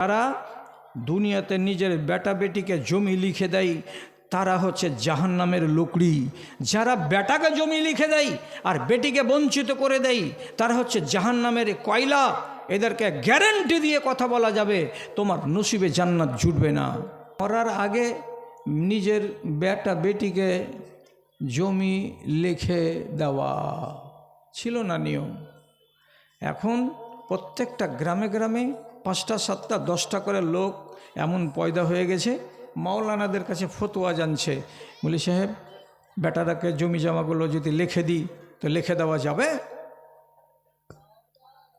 তারা দুনিয়াতে নিজের বেটা বেটিকে জমি লিখে দেয়, তারা হচ্ছে জাহান নামের লোকড়ি। যারা বেটাকে জমি লিখে দেয় আর বেটিকে বঞ্চিত করে দেয়, তারা হচ্ছে জাহান নামের কয়লা। এদেরকে গ্যারেন্টি দিয়ে কথা বলা যাবে, তোমার নসিবে জান্নাত জুটবে না। মরার আগে নিজের বেটা বেটিকে জমি লিখে দেওয়া ছিল না নিয়ম। এখন প্রত্যেকটা গ্রামে গ্রামে পাঁচটা, সাতটা, দশটা করে লোক এমন পয়দা হয়ে গেছে, মাওলানাদের কাছে ফতোয়া জানছে। বলি, সাহেব বেটারাকে জমি জমাগুলো যদি লিখে দিই, তো লিখে দেওয়া যাবে?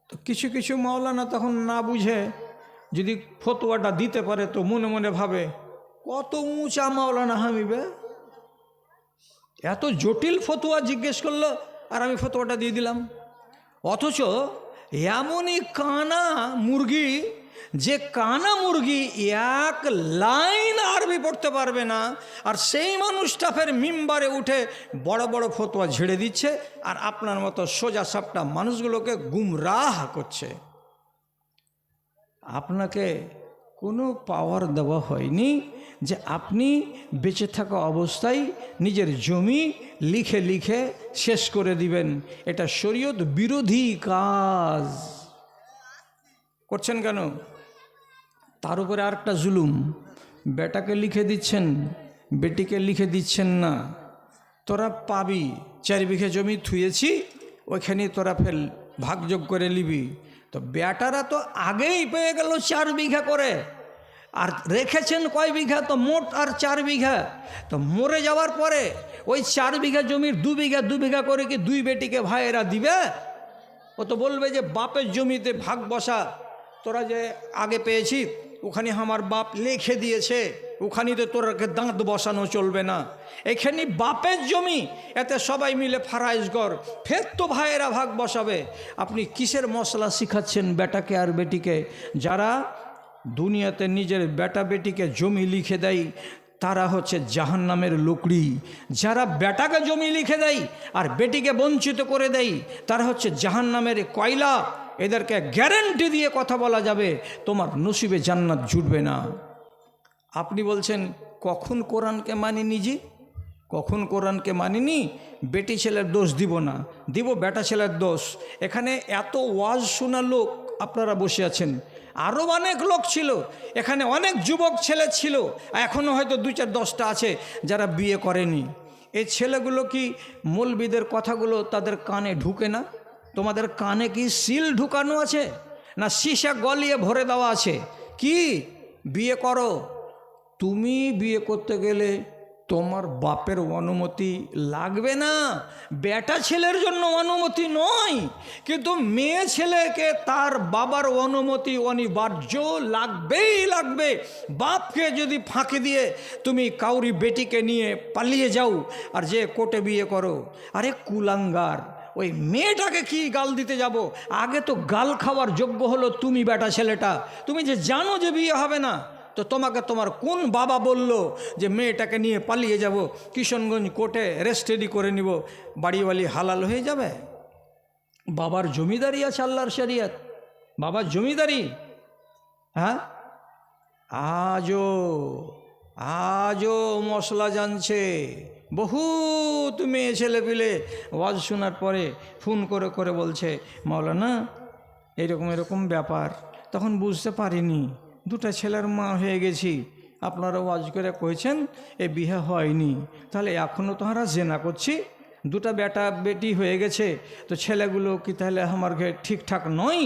তো কিছু কিছু মাওলানা তখন না বুঝে, যদি ফতোয়াটা দিতে পারে তো মনে মনে ভাবে, কত উঁচা মাওলানা হামিবে এত জটিল ফতোয়া জিজ্ঞেস করল, আর আমি ফতোয়াটা দিয়ে দিলাম। অথচ এমনই কানা মুরগি, যে কানা মুরগি এক লাইন আরবি পড়তে পারবে না, আর সেই মানুষটা ফের মিম্বারে উঠে বড় বড় ফতোয়া ঝেড়ে দিচ্ছে, আর আপনার মতো সোজা সাপটা মানুষগুলোকে গুমরাহ করছে। আপনাকে কোনো পাওয়ার দেওয়া হয়নি যে আপনি বেঁচে থাকা অবস্থায় নিজের জমি লিখে লিখে শেষ করে দিবেন। এটা শরীয়ত বিরোধী কাজ। করছেন কেন? তার উপরে আরেকটা জুলুম। বেটাকে লিখে দিচ্ছেন, বেটিকে লিখে দিচ্ছেন না। তোরা পাবি চার বিঘে জমি থুয়েছি ওইখানে তোরা ফেল, ভাগযোগ করে নিবি। তো বেটারা তো আগেই পেয়ে গেল চার বিঘা করে। আর রেখেছেন কয় বিঘা? তো মোট আর চার বিঘা। তো মরে যাওয়ার পরে ওই চার বিঘা জমির দু বিঘা দু বিঘা করে কি দুই বেটিকে ভাইয়েরা দিবে? ও তো বলবে যে বাপের জমিতে ভাগ বসা, তোরা যে আগে পেয়েছি, ওখানে আমার বাপ লিখে দিয়েছে। ওখানে তো তোরাকে দাঁত বসানো চলবে না। এখানে বাপের জমি, এতে সবাই মিলে ফারাইজ কর ফের তো ভাইয়েরা ভাগ বসাবে। আপনি কিসের মশলা শিখাচ্ছেন বেটাকে আর বেটিকে? যারা দুনিয়াতে নিজের বেটা বেটিকে জমি লিখে দেয়, তারা হচ্ছে জাহান নামের লোকড়ি। যারা বেটাকে জমি লিখে দেয় আর বেটিকে বঞ্চিত করে দেয়, তারা হচ্ছে জাহান নামের কয়লা। এদেরকে গ্যারেন্টি দিয়ে কথা বলা যাবে, তোমার নসিবে জান্নাত জুটবে না। আপনি বলছেন, কখন কোরআনকে মানি নিজে কখন কোরআনকে মানিনি? বেটি ছেলের দোষ দিব না। দিব বেটা ছেলের দোষ। এখানে এত ওয়াজ শোনা লোক আপনারা বসে আছেন। আরও অনেক লোক ছিল। এখানে অনেক যুবক ছেলে ছিল। এখনও হয়তো দু চার দশটা আছে যারা বিয়ে করেনি। এই ছেলেগুলো কি মৌলবিদের কথাগুলো তাদের কানে ঢুকে না? তোমাদের কানে কি সিল ঢুকানো আছে? না সীসা গলিয়ে ভরে দেওয়া আছে? কি? বিয়ে করো। তুমি বিয়ে করতে গেলে তোমার বাপের অনুমতি লাগবে না। বেটা ছেলের জন্য অনুমতি নয়, কিন্তু মেয়ে ছেলেকে তার বাবার অনুমতি অনিবার্য লাগবেই লাগবে। বাপকে যদি ফাঁকি দিয়ে তুমি কাউরি বেটিকে নিয়ে পালিয়ে যাও আর যে কোটে বিয়ে করো, আরে কুলাঙ্গার, ওই মেয়েটাকে কি গাল দিতে যাব? আগে তো গাল খাওয়ার যোগ্য হলো তুমি বেটা ছেলেটা। তুমি যে জানো যে বিয়ে হবে না। তো তোমাকে তোমার কোন বাবা বলল যে মেয়েটাকে নিয়ে পালিয়ে যাব? কিশনগঞ্জ কোর্টে রেস্টেডি করে নিব। বাড়িওয়ালি হালাল হয়ে যাবে? বাবার জমিদারি আছে আল্লাহর শরিয়ত। বাবার জমিদারি? হ্যাঁ? আজও আজও মশলা জানছে। বহুত মেয়ে ছেলে পিলে ওয়াজ শোনার পরে ফোন করে করে বলছে, মাওলানা, এরকম এরকম ব্যাপার। তখন বুঝতে পারিনি। দুটা ছেলের মা হয়ে গেছি। আপনারা ওয়াজ করে কয়েছেন এ বিয়ে হয়নি। তাহলে এখনও তোহারা জেনা করছি। দুটা বেটা বেটি হয়ে গেছে, তো ছেলেগুলো কি তাহলে আমার ঘরে ঠিকঠাক নয়?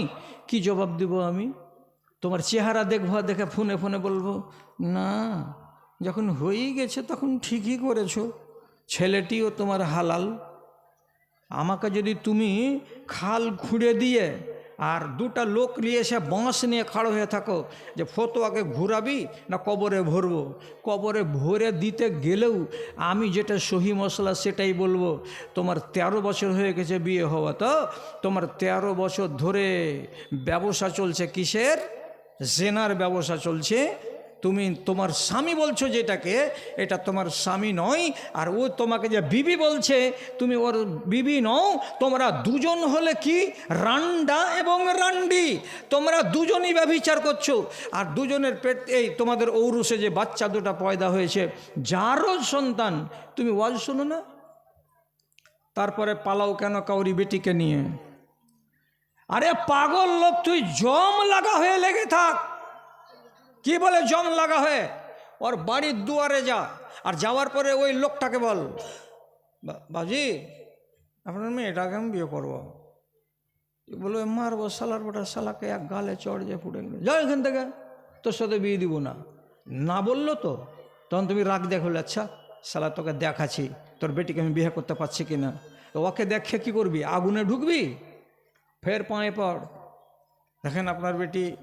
কি জবাব দিব আমি? তোমার চেহারা দেখব দেখে ফোনে ফোনে বলব, না, যখন হয়েই গেছে তখন ঠিকই করেছ। ছেলেটিও তোমার হালাল। আমাকে যদি তুমি খাল খুঁড়ে দিয়ে আর দুটা লোক নিয়ে এসে বাঁশ নিয়ে খাড়ো হয়ে থাকো যে ফতোয়াকে ঘুরাবি না কবরে ভরবো। কবরে ভরে দিতে গেলেও আমি যেটা সহি মশলা সেটাই বলব। তোমার ১৩ বছর হয়ে গেছে বিয়ে হওয়া, তো তোমার ১৩ বছর ধরে ব্যবসা চলছে কিসের? জেনার ব্যবসা চলছে তুমি তোমার স্বামী বলছো যেটাকে, এটা তোমার স্বামী নয়, আর ও তোমাকে যে বিবি বলছে, তুমি ওর বিবি নও, তোমরা দুজন হলে কি? রান্ডা এবং রান্ডি। তোমরা দুজনই ব্যভিচার করছ। আর দুজনের পেট, এই তোমাদের ঔরসে যে বাচ্চা দুটা পয়দা হয়েছে, যারও সন্তান, তুমি ওয়াজ শোনো না? তারপরে পালাও কেন কাউরি বেটিকে নিয়ে? আরে পাগল লোক, তুই জম লাগা হয়ে লেগে থাক। কি বলে জং লাগা হয়ে? ওর বাড়ির দুয়ারে যা। আর যাওয়ার পরে ওই লোকটাকে বল। "বা- বাজি, আপনার মেয়েটাকে আমি বিয়ে করব। বলবে মারবো সালার বেটা সালাকে এক গালে চড় যে ফুটে গেল। যাও এখান থেকে, তোর সাথে বিয়ে দিব না। না বলল তো, তখন তুমি রাগ দেখো আচ্ছা সালা তোকে দেখাচ্ছি, তোর বেটিকে আমি বিয়ে করতে পারছি কি না তো ওকে দেখে কি করবি? আগুনে ঢুকবি? ফের পায়ে পড়। দেখেন আপনার বেটি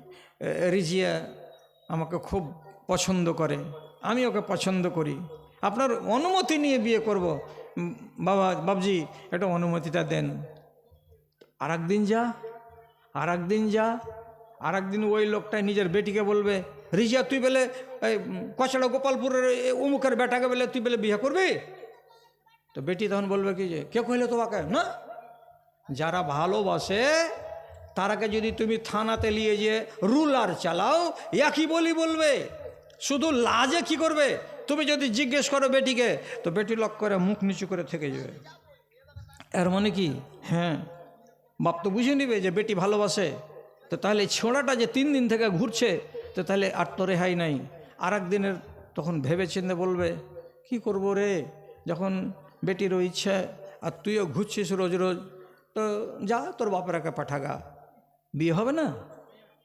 রিজিয়া আমাকে খুব পছন্দ করে। আমি ওকে পছন্দ করি। আপনার অনুমতি নিয়ে বিয়ে করব। বাবা, বাবজি, একটু অনুমতিটা দেন। আর একদিন যা আর একদিন যা আর একদিন ওই লোকটাই নিজের বেটিকে বলবে, রিজিয়া, তুই বলে, এই কচড়া গোপালপুরের এ, অমুকের বেটাকে বলে তুই বলে বিয়ে করবি? তো বেটি তখন বলবে কি যে, কে কইলে তোমাকে? না? যারা ভালোবাসে তারাকে যদি তুমি থানাতে নিয়ে যে রুলার চালাও, একই বলি বলবে। শুধু লাজে কি করবে? তুমি যদি জিজ্ঞেস করো বেটিকে, তো বেটি লক করে মুখ নিচু করে থেকে যাবে। এর মানে কি? হ্যাঁ। বাপ তো বুঝে নিবে যে বেটি ভালোবাসে। তো তাহলে ছোঁড়াটা যে তিন দিন থেকে ঘুরছে, তো তাহলে আর তো রেহাই নাই। আর দিনের তখন ভেবে চিন্তে বলবে, কি করব রে? যখন বেটিরও ইচ্ছে, আর তুইও ঘুরছিস রোজ রোজ, তো যা, তোর বাপেরাকে পাঠাগা। বিয়ে হবে না?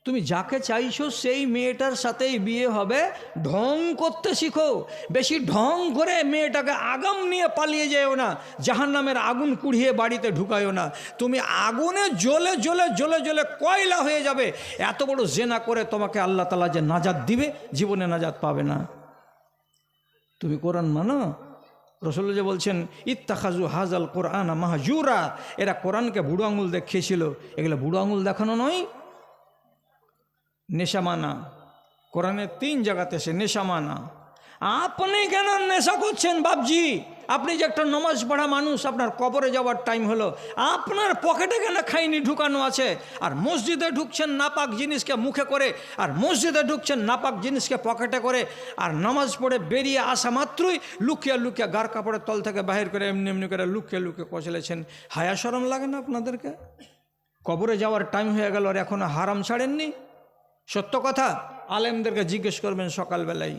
তুমি যাকে চাইছো সেই মেয়েটার সাথেই বিয়ে হবে। ঢং করতে শিখো। বেশি ঢং করে মেয়েটাকে আগাম নিয়ে পালিয়ে যেও না। জাহান নামের আগুন কুড়িয়ে বাড়িতে ঢুকায়ও না। তুমি আগুনে জ্বলে জ্বলে জ্বলে জ্বলে কয়লা হয়ে যাবে। এত বড় জেনা করে তোমাকে আল্লাহ তালা যে নাজাদ দিবে, জীবনে নাজাদ পাবে না। তুমি কোরআন মানো? রসুল যে বলছেন ইত্তাখাজু হাজাল কোরআন মাহাজুরা এরা কোরআনকে বুড়ো আঙুল দেখিয়েছিল। এগুলো বুড়ো আঙুল দেখানো নয় নেশামানা কোরআনের তিন জায়গাতে সে নেশামানা আপনি কেন নেশা করছেন বাবজি আপনি যে একটা নমাজ পড়া মানুষ, আপনার কবরে যাওয়ার টাইম হলো, আপনার পকেটে কেন খাইনি ঢুকানো আছে? আর মসজিদে ঢুকছেন নাপাক জিনিসকে মুখে করে, আর মসজিদে ঢুকছেন নাপাক জিনিসকে পকেটে করে, আর নামাজ পড়ে বেরিয়ে আসা মাত্রই লুকিয়ে লুকিয়ে গার কাপড়ের তল থেকে বাহির করে এমনি এমনি করে লুকিয়ে লুকিয়ে কচলেছেন হায়া সরম লাগে না আপনাদেরকে? কবরে যাওয়ার টাইম হয়ে গেল আর এখনও হারাম ছাড়েননি? সত্য কথা, আলেমদেরকে জিজ্ঞেস করবেন সকালবেলায়।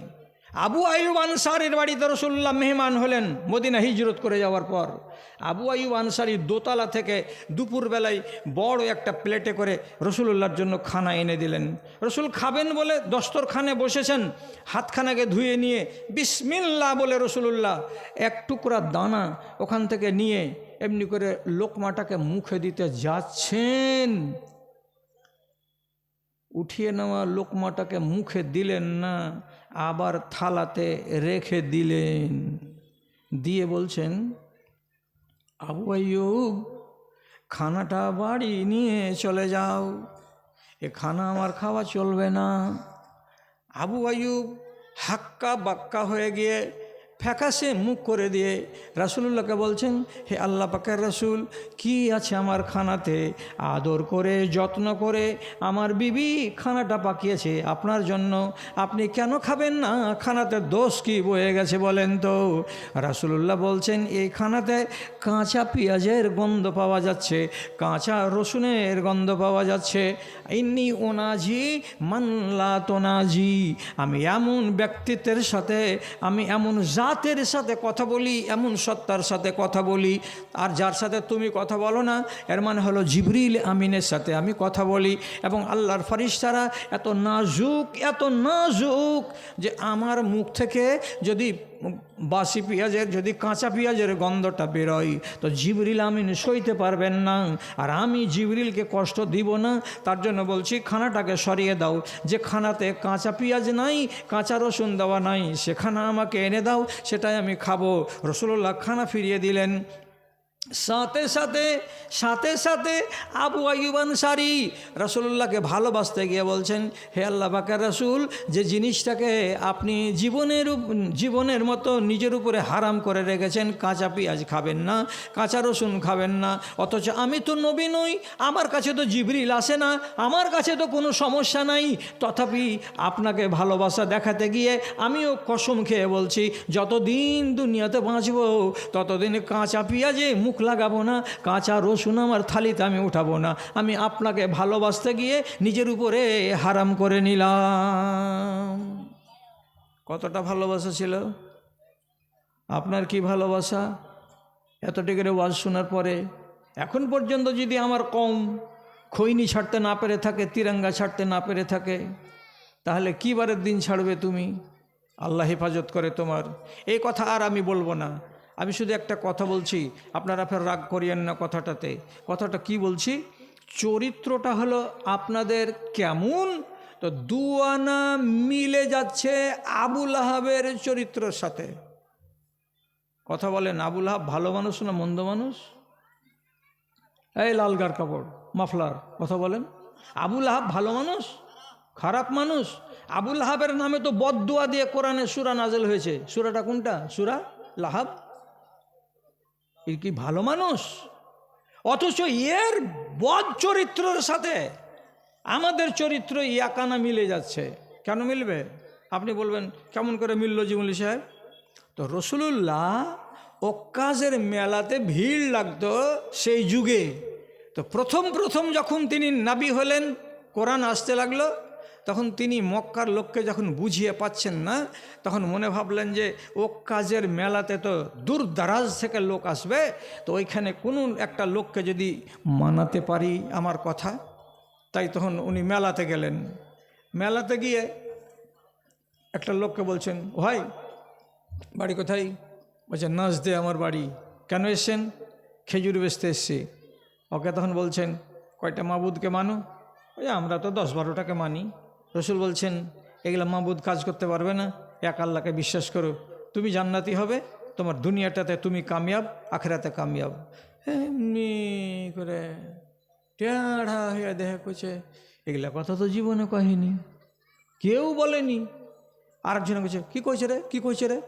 আবু আয়ুব আনসারের বাড়িতে রসুল্লাহ মেহমান হলেন মদিনা হিজরত করে যাওয়ার পর। আবু আইব আনসারি দোতলা থেকে দুপুরবেলায় বড় একটা প্লেটে করে রসুল্লাহর জন্য খানা এনে দিলেন। রসুল খাবেন বলে দস্তরখানে বসেছেন, হাতখানাকে ধুয়ে নিয়ে বিসমিল্লা বলে রসুল্লাহ এক টুকরা দানা ওখান থেকে নিয়ে এমনি করে লোকমাটাকে মুখে দিতে যাচ্ছেন। উঠিয়ে নেওয়া লোকমাটাকে মুখে দিলেন না, আবার থালাতে রেখে দিলেন। দিয়ে বলছেন, আবু আইয়ুব, খানাটা বাড়ি নিয়ে চলে যাও। এ খানা আমার খাওয়া চলবে না। আবু আইয়ুব হাক্কা বাক্কা হয়ে গিয়ে ফ্যাকাশে মুখ করে দিয়ে রাসুলুল্লাহকে বলছেন, হে আল্লাহ পাকের রাসুল, কি আছে আমার খানাতে? আদর করে, যত্ন করে, আমার বিবি খানাটা পাকিয়েছে, আপনার জন্য আপনি কেন খাবেন না? খানাতে দোষ কি বয়ে গেছে বলেন তো? রাসুলুল্লাহ বলছেন, এই খানাতে কাঁচা পেঁয়াজের গন্ধ পাওয়া যাচ্ছে, কাঁচা রসুনের গন্ধ পাওয়া যাচ্ছে। ইন্নি ওনাজি মানলা তোনাজি, আমি এমন ব্যক্তিত্বের সাথে, আমি এমন জাতের সাথে কথা বলি, এমন সত্তার সাথে কথা বলি, আর যার সাথে তুমি কথা বলো না, এর মানে হলো জিবরিল আমিনের সাথে আমি কথা বলি, এবং আল্লাহর ফারিস্তারা এত নাজুক এত নাজুক যে আমার মুখ থেকে যদি বাসি পেঁয়াজের, যদি কাঁচা পেঁয়াজের গন্ধটা বেরোয়, তো জিবরিল আমিন সইতে পারবেন না। আর আমি জিবরিলকে কষ্ট দিব না, তার জন্য বলছি, খানাটাকে সরিয়ে দাও। যে খানাতে কাঁচা পেঁয়াজ নাই, কাঁচা রসুন দেওয়া নাই সে খানা আমাকে এনে দাও, সেটাই আমি খাব। রসুল্লাহ খানা ফিরিয়ে দিলেন। সাথে সাথে সাথে সাথে আবু আইয়ুব আনসারি রসুল্লাহকে ভালোবাসতে গিয়ে বলছেন, হে আল্লাহ বাকার রসুল, যে জিনিসটাকে আপনি জীবনের জীবনের মতো নিজের উপরে হারাম করে রেখেছেন, কাঁচা পেঁয়াজ খাবেন না, কাঁচা রসুন খাবেন না, অথচ আমি তো নবী নই, আমার কাছে তো জিবরিল আসে না, আমার কাছে তো কোনো সমস্যা নাই। তথাপি আপনাকে ভালোবাসা দেখাতে গিয়ে আমিও কসম খেয়ে বলছি, যতদিন দুনিয়াতে বাঁচবো, ততদিন কাঁচা পেঁয়াজে মুখ লাগাবো না, কাঁচা রসুন আমার থালিতে আমি উঠাবো না। আমি আপনাকে ভালোবাসতে গিয়ে নিজের উপরে হারাম করে নিলাম। কতটা ভালোবাসা ছিল? আপনার কি ভালোবাসা? এতটিকের ওয়াজ শোনার পরে, এখন পর্যন্ত যদি আমার কম খৈনি ছাড়তে না পেরে থাকে, তিরঙ্গা ছাড়তে না পেরে থাকে, তাহলে কী বারের দিন ছাড়বে তুমি? আল্লাহ হেফাজত করে তোমার। এই কথা আর আমি বলব না। আমি শুধু একটা কথা বলছি, আপনারা ফের রাগ করিয়েন না কথাটাতে। কথাটা কি বলছি? চরিত্রটা হলো আপনাদের কেমন? তো দুয়ানা মিলে যাচ্ছে আবুল আহাবের চরিত্রের সাথে। কথা বলেন, আবুল আহাব ভালো মানুষ না মন্দ মানুষ? এই লালগার কাপড়, মাফলার, কথা বলেন। আবুল আহাব ভালো মানুষ? খারাপ মানুষ? আবুল আহাবের নামে তো বদদুয়া দিয়ে কোরআনে সুরা নাজেল হয়েছে। সুরাটা কোনটা? সুরা লাহাব? এর কি ভালো মানুষ? অথচ এর বদ চরিত্রের সাথে আমাদের চরিত্র ইয়াকানা মিলে যাচ্ছে। কেন মিলবে? আপনি বলবেন, কেমন করে মিলল জীবনী সাহেব? তো রসুলুল্লাহ অক্কাজের মেলাতে ভিড় লাগতো সেই যুগে। তো প্রথম প্রথম যখন তিনি নাবি হলেন, কোরআন আসতে লাগল তখন তিনি মক্কার লোককে যখন বুঝিয়ে পাচ্ছেন না, তখন মনে ভাবলেন যে, ও কাজের মেলাতে তো দূর দারাজ থেকে লোক আসবে, তো ওইখানে কোনো একটা লোককে যদি মানাতে পারি আমার কথা? তাই তখন উনি মেলাতে গেলেন। মেলাতে গিয়ে একটা লোককে বলছেন, ভাই, বাড়ি কোথায়? বলছে নাচ দে আমার বাড়ি। কেন এসছেন? খেজুর বেচতে এসছি। ওকে তখন বলছেন, কয়টা মাবুদকে মানো? ওই আমরা তো দশ বারোটাকে মানি। রসুল বলছেন, এগুলা মাবুদ কাজ করতে পারবে না। এক আল্লাহকে বিশ্বাস করো। তুমি জান্নাতি হবে, তোমার দুনিয়াটাতে তুমি কামিয়াব, আখেরাতে কামিয়াব। এমনি করে টেড়া হয়ে দেখে করছে এগুলা কথা তো জীবনে কহেনি। কেউ বলেনি। আরেকজন বলছে, কী কইছে রে? কী কইছে রে?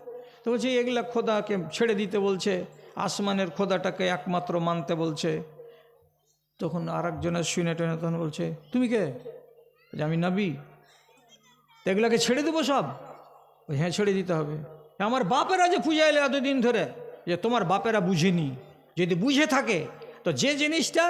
তো বলছে, এগুলা খোদাকে ছেড়ে দিতে বলছে। আসমানের খোদাটাকে একমাত্র মানতে বলছে। তখন আরেকজনের শুনে টেনে তখন বলছে, তুমি কে? আমি নাবি। তো এগুলাকে ছেড়ে দেবো সব? হ্যাঁ ছেড়ে দিতে হবে। আমার বাপেরা যে পূজা এলে এতদিন ধরে, যে তোমার বাপেরা বুঝেনি, যদি বুঝে থাকে, তো যে জিনিসটা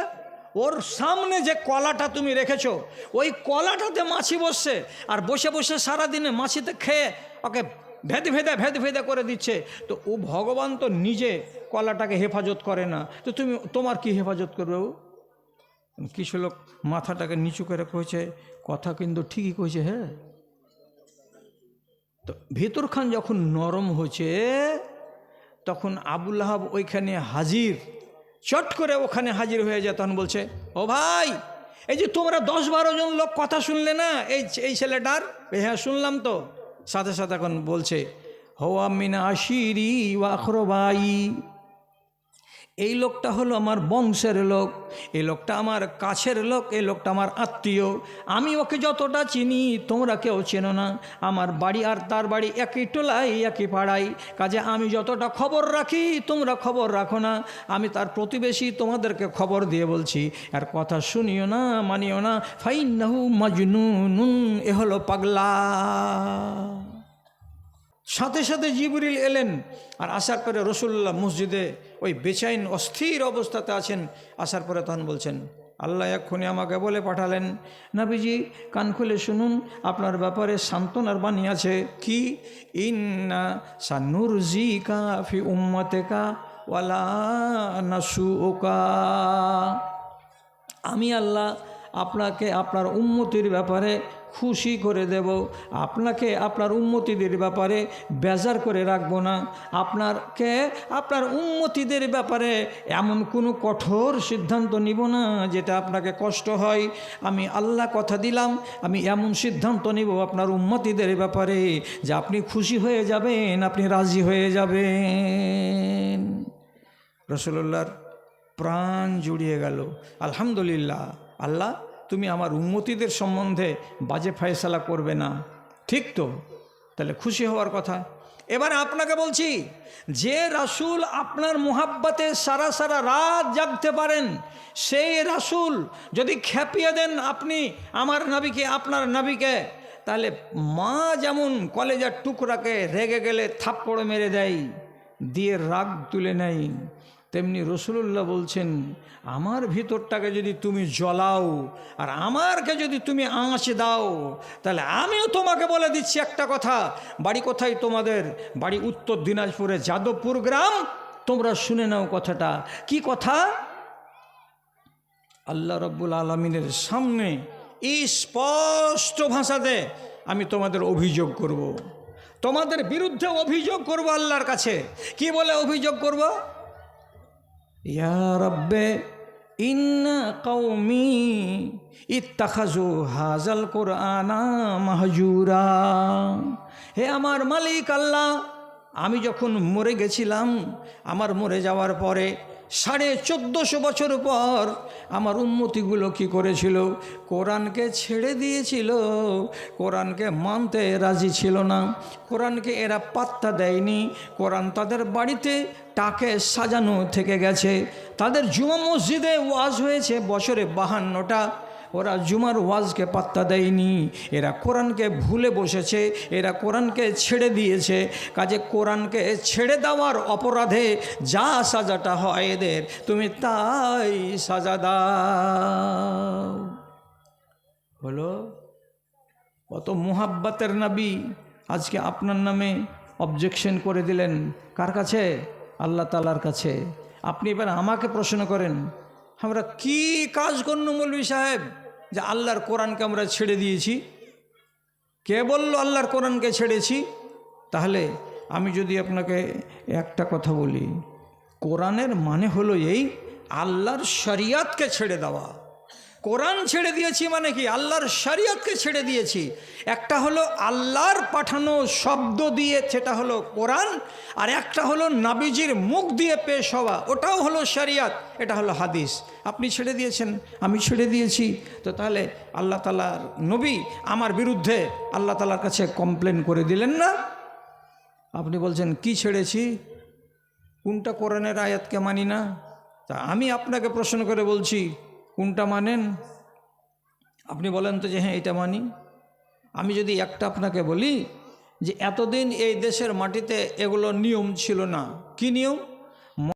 ওর সামনে যে কলাটা তুমি রেখেছ, ওই কলাটাতে মাছি বসছে, আর বসে বসে সারাদিনে মাছিতে খেয়ে ওকে ভেদে ভেদা, ভেদ ভেদে করে দিচ্ছে, তো ও ভগবান তো নিজে কলাটাকে হেফাজত করে না। তো তুমি, তোমার কি হেফাজত করবে ও? কিছু লোক মাথাটাকে নিচু করে কয়েছে কথা কিন্তু ঠিকই কইছে হ্যাঁ? তো ভেতরখান যখন নরম হয়েছে, তখন আবুল আহাব ওইখানে হাজির। চট করে ওখানে হাজির হয়ে যায়, তখন বলছে, ও ভাই, এই যে তোমরা দশ বারো জন লোক কথা শুনলে না, এই এই ছেলেটার? হ্যাঁ শুনলাম তো। সাথে সাথে এখন বলছে, হওয়া মিনা আশিরি ওয়াখরবাই এই লোকটা হলো আমার বংশের লোক, এই লোকটা আমার কাছের লোক, এই লোকটা আমার আত্মীয়। আমি ওকে যতটা চিনি, তোমরা কেউ চেনো না। আমার বাড়ি আর তার বাড়ি একই টোলাই একই পাড়াই কাজে আমি যতটা খবর রাখি, তোমরা খবর রাখো না। আমি তার প্রতিবেশী তোমাদেরকে খবর দিয়ে বলছি, আর কথা শুনিও না, মানিও না। ফাইনাহু মাজনুন এ হলো পাগলা। সাথে সাথে জিবরিল এলেন আর আসার পরে রসুল্লাহ মসজিদে ওই বেচাইন অস্থির অবস্থাতে আছেন। আসার পরে তখন বলছেন, আল্লাহ এক্ষুনি আমাকে বলে পাঠালেন। নাবিজি, কান খুলে শুনুন, আপনার ব্যাপারে সান্ত্বনার বাণী আছে। কি? ইন্না সানুর জি কা ফি উম্মতে কা ওয়ালা নাসু ওকা আমি আল্লাহ আপনাকে, আপনার উন্মতির ব্যাপারে খুশি করে দেব। আপনাকে আপনার উন্মতিদের ব্যাপারে বেজার করে রাখব না। আপনারকে আপনার উন্মতিদের ব্যাপারে এমন কোনো কঠোর সিদ্ধান্ত নিব না যেটা আপনাকে কষ্ট হয়। আমি আল্লাহ কথা দিলাম, আমি এমন সিদ্ধান্ত নিব আপনার উন্মতিদের ব্যাপারে যে আপনি খুশি হয়ে যাবেন, আপনি রাজি হয়ে যাবেন। রসুল্লাহর প্রাণ জুড়িয়ে গেল। আলহামদুলিল্লাহ। আল্লাহ তুমি আমার উন্মতিদের সম্বন্ধে বাজে ফয়সালা করবে না। ঠিক তো? তাহলে খুশি হওয়ার কথা। এবার আপনাকে বলছি, যে রাসূল আপনার মোহাব্বতে সারা সারা রাত জাগতে পারেন, সেই রাসূল যদি খেপিয়ে দেন আপনি আমার নাবিকে, আপনার নাবিকে, তাহলে মা যেমন কলেজার টুকরাকে রেগে গেলে থাপ্পড় মেরে দেয়, দিয়ে রাগ তুলে নেয়। তেমনি রসুল্লাহ বলছেন, আমার ভিতরটাকে যদি তুমি জ্বলাও আর আমারকে যদি তুমি আঁচ দাও, তাহলে আমিও তোমাকে বলে দিচ্ছি একটা কথা। বাড়ি কোথায় তোমাদের? বাড়ি উত্তর দিনাজপুরে যাদবপুর গ্রাম। তোমরা শুনে নাও কথাটা। কি কথা? আল্লাহ রব্বুল আলমিনের সামনে এই স্পষ্ট ভাষাতে আমি তোমাদের অভিযোগ করব। তোমাদের বিরুদ্ধে অভিযোগ করব আল্লাহর কাছে। কি বলে অভিযোগ করব? ইয়া রব্বে, ইন্না কৌমি ইত্তাখাজু হাজাল কোরআনা মাহজুরা। হে আমার মালিক আল্লাহ, আমি যখন মরে গেছিলাম, আমার মরে যাওয়ার পরে সাড়ে চোদ্দোশো বছর পর আমার উন্মতিগুলো কি করেছিল? কোরআনকে ছেড়ে দিয়েছিল। কোরআনকে মানতে রাজি ছিল না। কোরআনকে এরা পাত্তা দেয়নি। কোরআন তাদের বাড়িতে টাকে সাজানো থেকে গেছে। তাদের জুমা মসজিদে ওয়াজ হয়েছে বছরে বাহান্নটা। ওরা জুমার ওয়াজকে পাত্তা দেয়নি, এরা কোরআনকে ভুলে বসেছে, এরা কোরআনকে ছেড়ে দিয়েছে। কাজে কোরআনকে ছেড়ে দেওয়ার অপরাধে যা সাজাটা হয় এদের, তুমি তাই সাজা দাও। হলো কত মোহাব্বাতের নাবি আজকে আপনার নামে অবজেকশন করে দিলেন। কার কাছে? আল্লাহ তালার কাছে। আপনি এবার আমাকে প্রশ্ন করেন, আমরা কি কাজ করুন মৌলবী সাহেব? যে আল্লাহর কোরআনকে আমরা ছেড়ে দিয়েছি। কে বলল আল্লাহর কোরআনকে ছেড়েছি? তাহলে আমি যদি আপনাকে একটা কথা বলি, কোরআনের মানে হলো এই, আল্লাহর শরিয়াতকে ছেড়ে দেওয়া। কোরআন ছেড়ে দিয়েছি মানে কি? আল্লাহর শরিয়তকে ছেড়ে দিয়েছি। একটা হলো আল্লাহর পাঠানো শব্দ দিয়ে সেটা হলো কোরআন, আর একটা হলো নাবিজির মুখ দিয়ে পেশ হওয়া। ওটাও হলো শরিয়াত, এটা হলো হাদিস। আপনি ছেড়ে দিয়েছেন, আমি ছেড়ে দিয়েছি। তো তাহলে আল্লাহ তালার নবী আমার বিরুদ্ধে আল্লাহ তালার কাছে কমপ্লেন করে দিলেন না। আপনি বলছেন, কি ছেড়েছি? কোনটা কোরআনের আয়াতকে মানি না? তা আমি আপনাকে প্রশ্ন করে বলছি মানেন? আপনি বলেন তো যে হ্যাঁ এটা মানি। আমি যদি একটা আপনাকে বলি যে, এতদিন এই দেশের মাটিতে এগুলো নিয়ম ছিল না। কি নিয়ম?